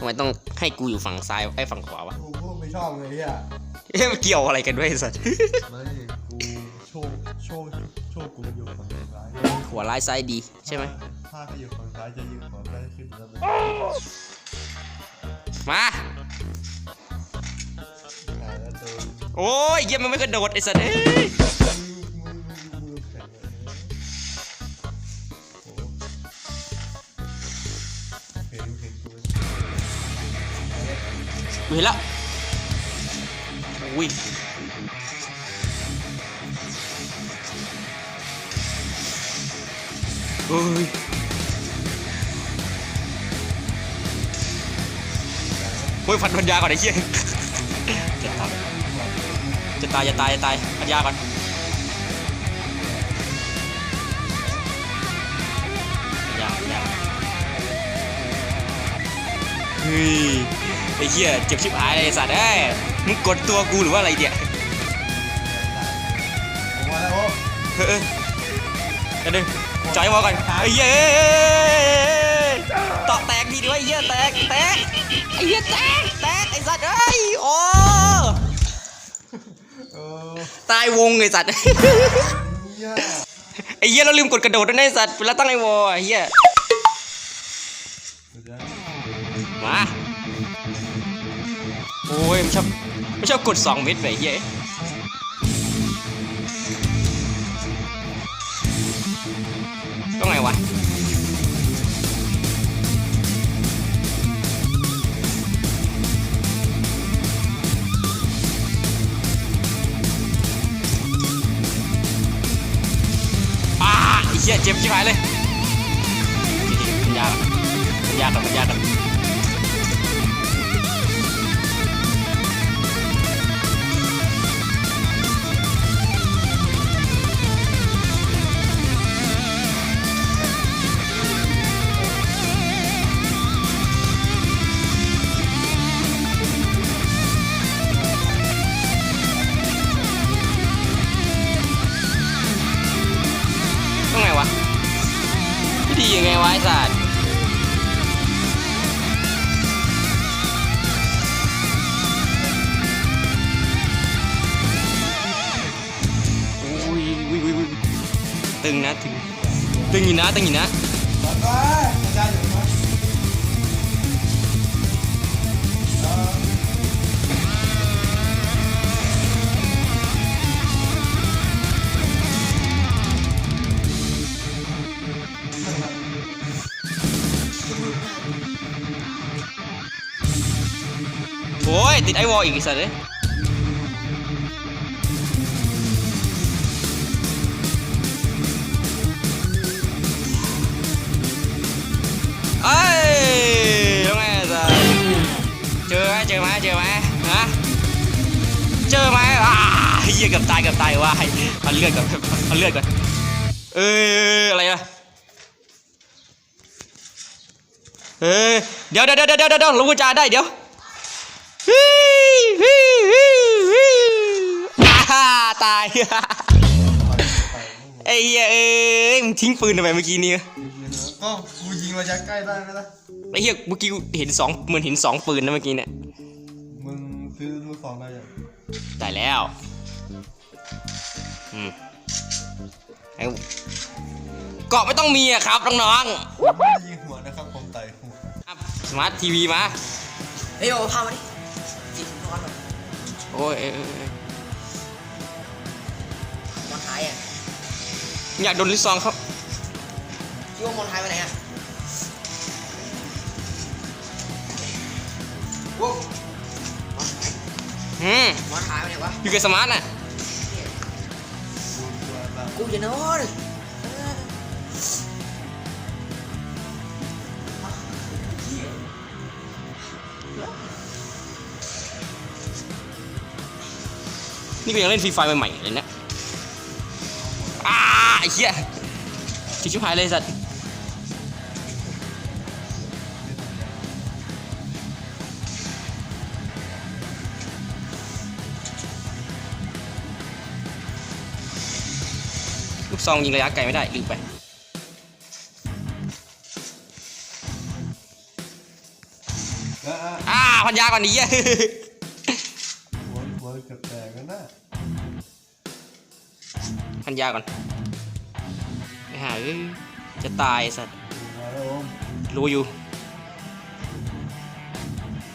ทำไมต้องให้กูอยู่ฝั่งซ้ายไอ้ฝั่งขวาวะ กูพูดไม่ชอบเลยเฮียเอ๊ะมันเกี่ยวอะไรกันด้วยไอ้สัตว์ ไม่กูโชคโชคโชคกูอยู่ฝั่งซ้ายหัวร้ายซ้ายดีใช่ไหม ถ้าเขาอยู่ฝั่งซ้ายจะยิงฝั่งซ้ายขึ้นแล้วเลยมาหายแล้วเจอโอ้ยเยี่ยมมันไม่กระโดดไอ้สัตว์เอ้ย เห็นแล้วอุ้ยเฮ้ยโอ้ยพันพันยาก่อนไอ้เหี้ยจะตายจะตายจะตายจะตายพันยาก่อนพันยาพันยาเฮ้ย ไอ้เหี้ยเจ็บชิบหายเลยไอ้สัตว์เอ้ยมึงกดตัวกูหรือว่าอะไรเนี่ยผมมาแล้วโอ้เฮ้ยเดี๋ยวดิจอยมาก่อนไอ้เหี้ยเอ้ยต่อแตกดีด้วยไอ้เหี้ยแตกแตกไอ้เหี้ยแตกแตกไอ้สัตว์เอ้ยโอ้เออตายวงไอ้สัตว์เฮียไอ้เหี้ยเราลืมกดกระโดดด้วยนะไอ้สัตว์เวลาตั้งไอ้วอไอ้เหี้ย เดี๋ยวมา โอ้ยไม่ชอบไม่ชอบกดสองเม็ดไปเหี้ต้องไงวะเจ็บชิบหายเลยปัญญาก่อนปัญญาก่อนปัญญาก่อน ตึงอยู่นะตึงอยู่ เฮียเกือบตายเกือบตายว่ะเอาเลือดก่อนเอาเลือดก่อนเอ้ยอะไรอะเอ้ยเดี๋ยวเดี๋ยวเดี๋ยวเดี๋ยวเดี๋ยวลงกุญแจได้เดี๋ยวฮิฮิฮิฮิอ่าฮ่าตายไอ้เหี้ยเอ้ยมึงทิ้งปืนทำไมเมื่อกี้นี้ก็กูยิงระยะใกล้ได้ไหมล่ะไอ้เหี้ยเมื่อกี้กูเห็นสองเหมือนเห็นสองปืนนะเมื่อกี้เนี่ยมึงซื้อลูกซองได้ยังได้แล้วอืมไอ้ เกาะไม่ต้องมีอะครับน้องไม่ได้ยิงหัวนะครับผมไต่หัวๆสมาร์ททีวีมาเฮ้ยโอ้พามาดิจิตนอนแบบโอ้ยเอ้ยเอ้ยเอ้ยมอนท้ายอะอยากโดนลิซองครับ คิดว่ามอนท้ายไปไหนอะโว้วมอนท้ายอืมมอนท้ายไปไหนวะอยู่กับสมาร์ทน่ะกูตัวตาม กูจะนอนนี่ก็ยังเล่นฟรีไฟใหม่ๆเลยนะอ้าไอ้เหี้ยชิบหายเลยสัตว์ กซองยิงระยะไกลไม่ได้ลืมไปอะอะอ่าพันยาก่อนดิเหี้ยหัวหัวเกือบแตกกันนะพันยาก่อนไม่หาเอ้ยจะตายไอ้สัตว์มาแล้วผมรู้อยู่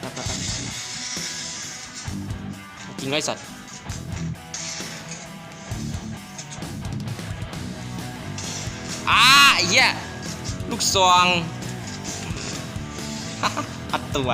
ไปไปไปจริงไรสัตว์ อ่าไอ้เหี้ยลูกซองอัดตัว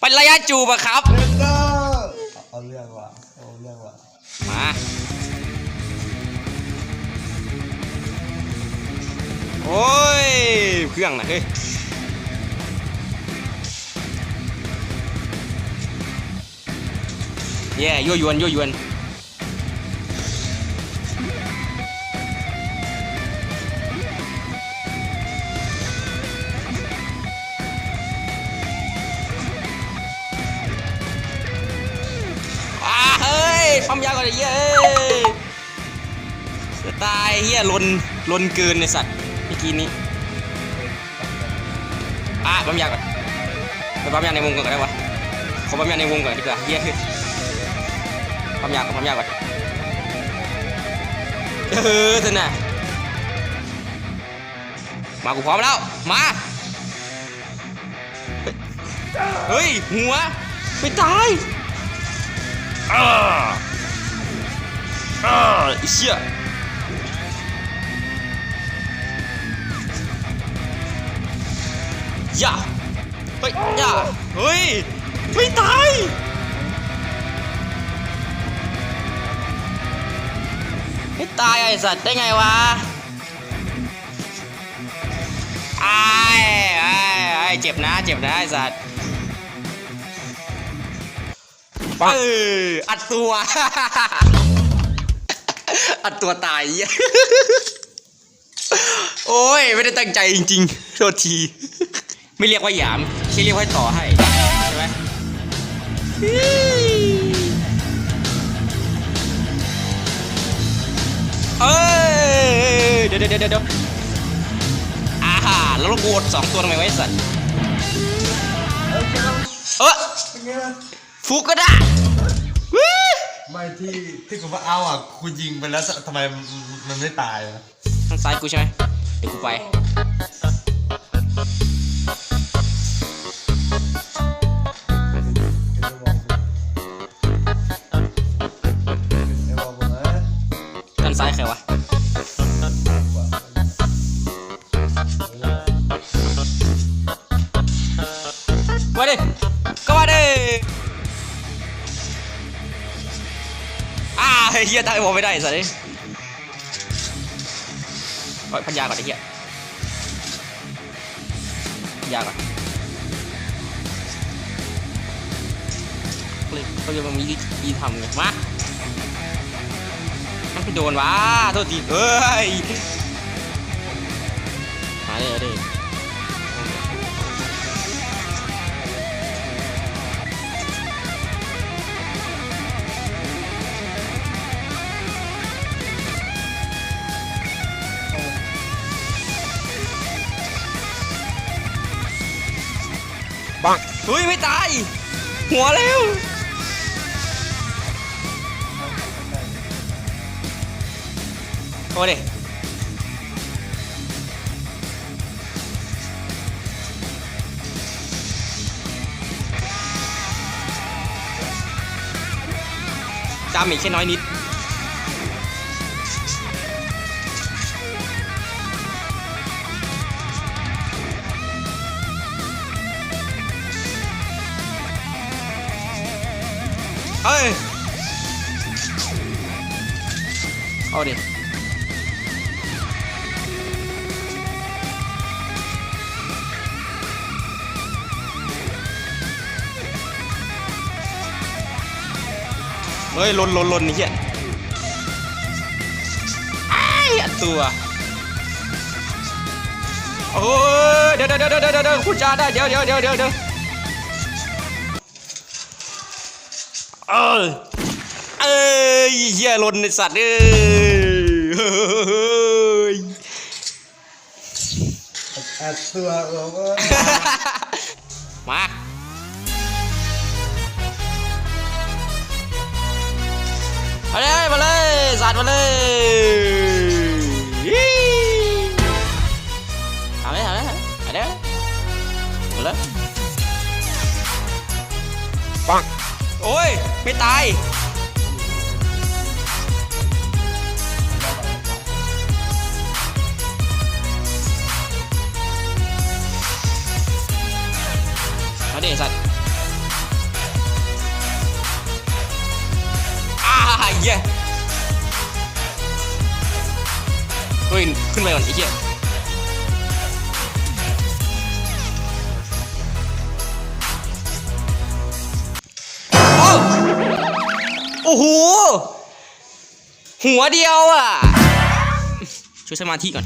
เป็นระยะจูบอะครับ เอร์เอาเรื่องว่ะเอาเรื่องว่ะมาโอ้ เครื่องนะเฮ้ยเย่ยั่วยวนยั่วยวนอ่าเฮ้ยปั๊มยาก่อนเยเย้จะตายเฮียลนลนเกินในสัตว์เมื่อกี้นี้ อะปั๊มยาก่อนไปปั๊มยาในวงก่อนก็ได้วะขอปั๊มยาในวงก่อนดีกว่าเฮียปั๊มยาก่อนปั๊มยาก่อนเออเถอะนะมากูพร้อมแล้วมาเฮ้ยหัวไม่ตายอ่าอ่าไอ้เชี่ย ย่าเฮ้ยอย่าเฮ้ย ไม่ตาย ไม่ตายไอสัตว์ได้ไงวะไอ้ไอ้ไอ้เจ็บนะ เจ็บนะไอสัตว์เอออัดตัว อัดตัวตายเหี้ยโอ้ย ไม่ได้ตั้งใจจริงๆ โทษที ไม่เรียกว่าหยามแค่เรียกว่าต่อให้ใช่ไหมเอ้ยเดี๋ยวเดี๋ยวเดี๋ยวเดี๋ยวอ่าแล้วเราโกดสองตัวทำไมไวะไอ้สัตว์เอ้ยเป็นไงเออเป็นไงล่ะฟุกก็ได้วู้ไม่ที่ที่กูว่าเอาอะกูยิงไปแล้วทำไมมันมันไม่ตายอะทางซ้ายกูใช่ไหมเดี๋ยวกูไป นซ้ายใครวะมาดิก็มาดิอ่าเฮียตายบอกไม่ได้สัตว์เลยโอ้ยพันยาก่อนไอ้เฮียพันยาก่อนเลยเขาจะมีวิธีทำไงมามันไป โดนวะโทษทีเฮ้ยมาเลยดิปังเฮ้ย ไม่ตาย หัวแล้ว โอ้ดิดาเมจแค่น้อยนิดเฮ้ย เอาดิ เฮ้ยลนลนลนนี่เหี้ยไอ้ายอัดตัวโอ้ยเดี๋ยวเดี๋ยวเดี๋ยวเดี๋ยวเดี๋ยวคุณจ้าได้เดี๋ยวเดี๋ยวเดี๋ยวเดี๋ยวเดี๋ยวเออเอ้ยเหี้ยลนในสัตว์เอ้ยเฮ้ยแอดตัวเราก็มา มาเลยมาเลยสัตว์มาเลยยี่ทำเลยทำเลยทำเลยมาเลยปังโอ้ย ไม่ตายเอาดิสัตว์ เหี้ยเฮ้ยขึ้นไปก่อนไอ้เหี้ยโอ้โอ้โหหัวเดียวอะช่วยสมาธิก่อน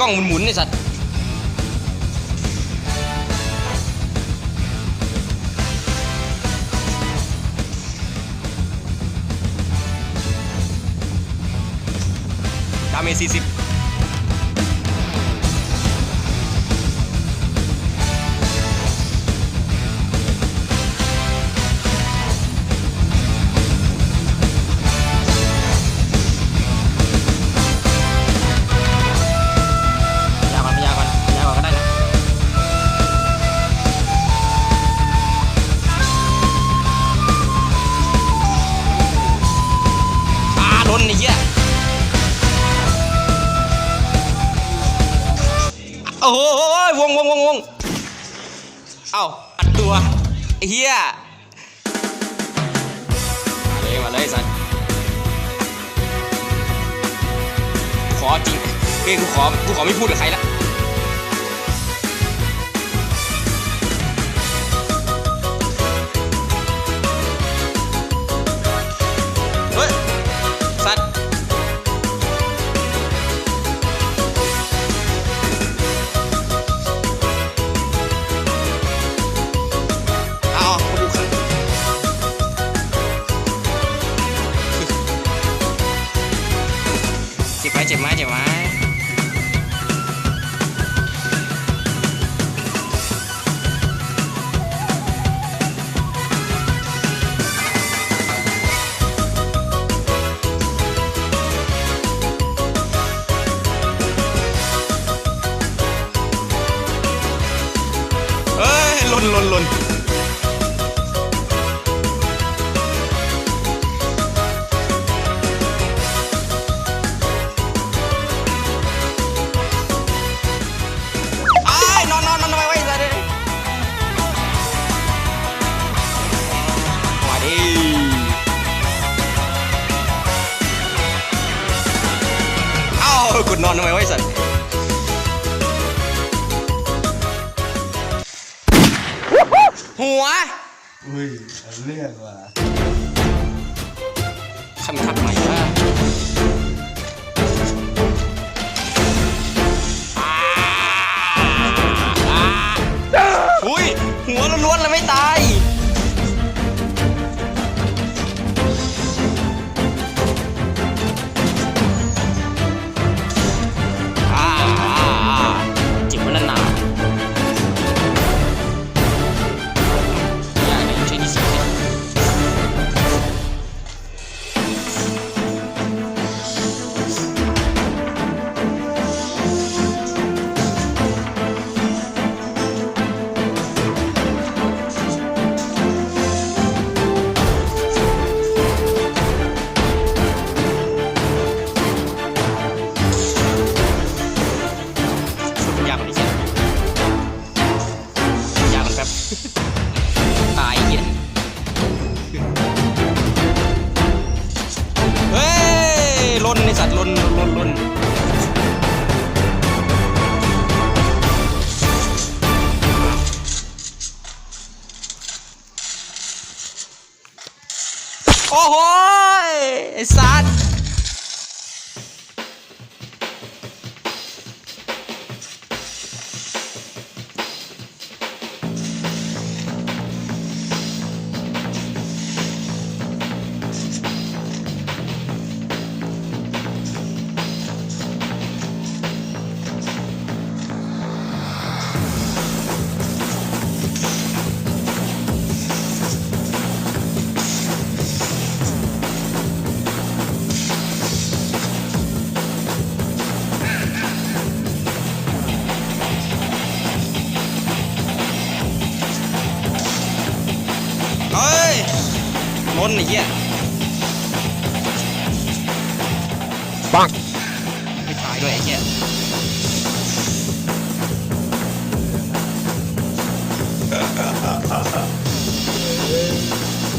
กล้องมันหมุนไอสัตว์ดาเมจสี่สิบ อ้เหี้ยมาเลยมาเลยสันขอจริงเฮ้ยกูขอกูขอไม่พูดกับใครละ อ้ย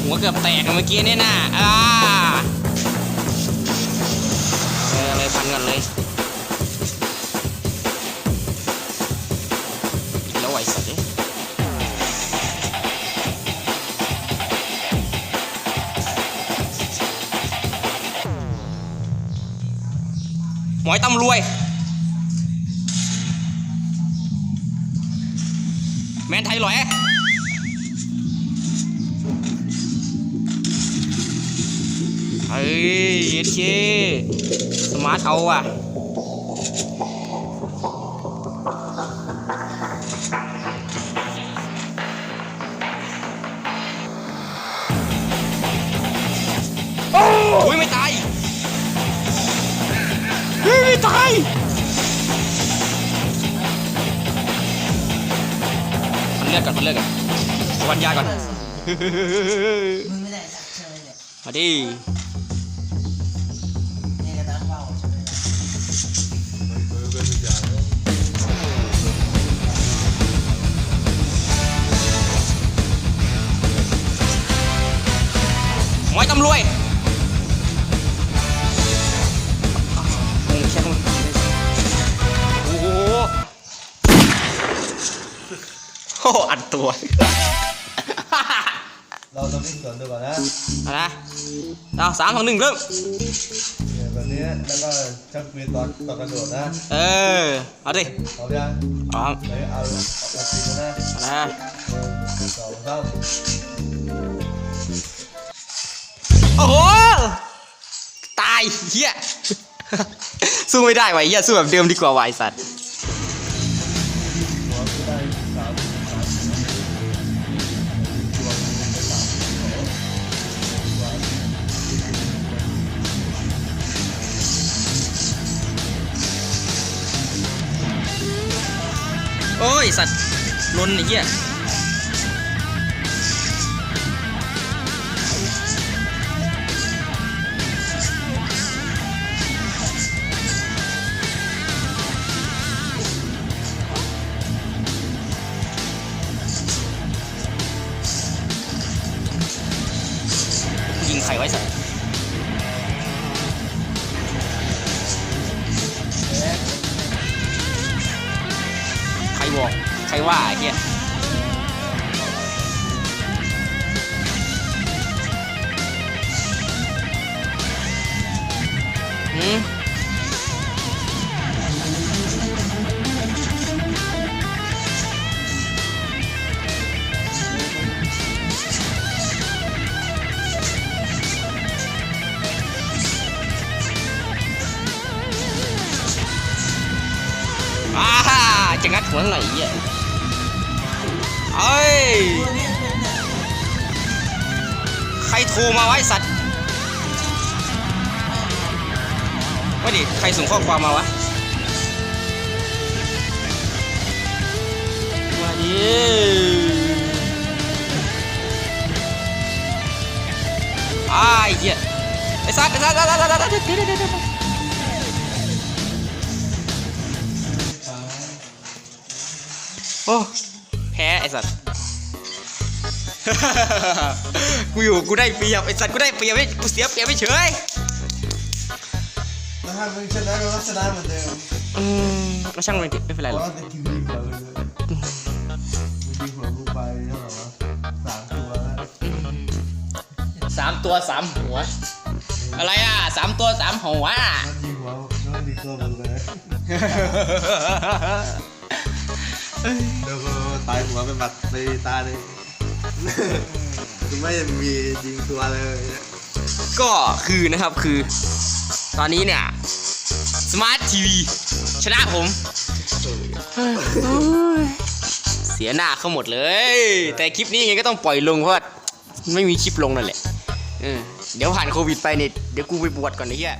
หัวเกือบแตกเมื่อกี้เนี่ยนะอ่าเออเลยพันกันเลยแล้วไหวสัตว์ดิหมอยตำรวย เฮ้ยเย็ดเคสมาร์ทเอาอะอุ้ยไม่ตายเฮ้ยไม่ตายมันเลือดก่อนมันเลือดก่อนวันยาก่อนมึงไม่ได้สักเชยเนี่ยมาดิ หมอยตำรวยโอ้ยแค่มันโอ้โหโอ้โหอัดตัวเราต้องวิ่งสวนดูก่อนนะเอานะเอาสามสองหนึ่งเริ่ม เนี่ยแบบนี้แล้วก็ชักปืนตอนตอนกระโดดนะเออ เอาดิพร้อมยังพร้อมไหนเอาเอาปืนนะเอานะ หนึ่งสองสาม โอ้โห ตายเฮียสู้ไม่ได้ว่ะเฮียสู้แบบเดิมดีกว่าไอสัตว์หัวามสามตัวไปสามตัวโอ้ยสัตว์ลนไอ้เหี้ย ใครว่าไอ้เหี้ย รโทรมาไวะไอ้สัตว์ว่าดิใครส่งข้อความมาวะมาดิอ้ายเหี้ยไอ้สัตว์ไอ้สัตว์ไอ้สัตว์ไอ้สัตว์ไอ้สัตว์เดี๋ยวเดี๋ยวเดี๋ยวเดี๋ยวโอ้แพ้ไอ้สัตว์ กูอยู่กูได้เปรียบไอ้สัตว์กูได้เปรียบไม่กูเสียเปรียบไม่เฉยแล้วถ้ามึงชนะเราก็ชนะเหมือนเดิมอืมก็ช่างมันดิไม่เป็นไรหรอกว่าจะกินยิงหัวเลยมึงยิงหัวกูไปเท่าไหร่วะสามตัวแล้วสามตัวสามหัว อะไรอะสามตัวสามหัวอะมันยิงหัวแล้วดีตัวมึงเลยแล้วก็ตายหัวเป็นบัตรไปตาเลย คือไม่มียิงตัวเลยก็คือนะครับคือ ตอนนี้เนี่ยสมาร์ททีวีชนะผม เสียหน้าเขาหมดเลย แต่คลิปนี้ยังไงก็ต้องปล่อยลงเพราะว่าไม่มีคลิปลงนั่นแหละเออเดี๋ยวผ่านโควิดไปเนี่ยเดี๋ยวกูไปบวชก่อนไอ้เหี้ย